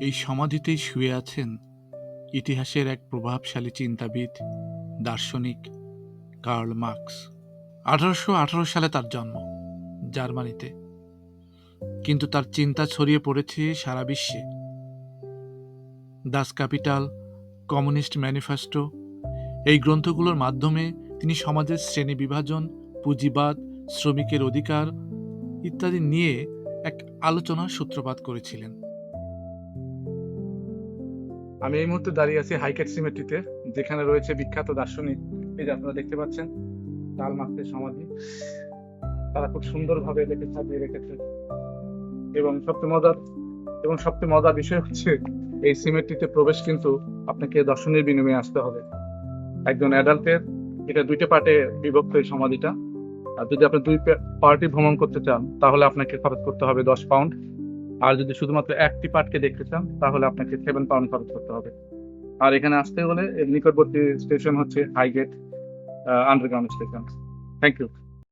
এই সমাধিতেই শুয়ে আছেন ইতিহাসের এক প্রভাবশালী চিন্তাবিদ, দার্শনিক কার্ল মার্কস। আঠারোশো আঠারো সালে তার জন্ম, জার্মানিতে। কিন্তু তার চিন্তা ছড়িয়ে পড়েছে সারা বিশ্বে। দাস ক্যাপিটাল, কমিউনিস্ট ম্যানিফেস্টো, এই গ্রন্থগুলোর মাধ্যমে তিনি সমাজের শ্রেণি বিভাজন, পুঁজিবাদ, শ্রমিকের অধিকার ইত্যাদি নিয়ে এক আলোচনার সূত্রপাত করেছিলেন। আমি এই মুহূর্তে দাঁড়িয়ে আছি হাইকেট সিমেট্রিতে, যেখানে রয়েছে বিখ্যাত দার্শনিক। এই যে আপনারা দেখতে পাচ্ছেন কাল মার্কসের সমাধি। তারা খুব সুন্দরভাবে এটাকে সাজিয়ে রেখেছে। এবং সবচেয়ে মজার এবং সবচেয়ে মজার বিষয় হচ্ছে, এই সিমেট্রিতে প্রবেশ কিন্তু আপনাকে দর্শনের বিনিময়ে আসতে হবে। একজন অ্যাডাল্টের, এটা দুইটা পার্টে বিভক্ত এই সমাধিটা। আর যদি আপনি দুই পার্টি ভ্রমণ করতে চান, তাহলে আপনাকে খরচ করতে হবে দশ পাউন্ড। আর যদি শুধুমাত্র একটি পার্টকে দেখতে চান, তাহলে আপনাকে সেভেন পাউন্ড খরচ করতে হবে। আর এখানে আসতে হলে নিকটবর্তী স্টেশন হচ্ছে Highgate underground station thank you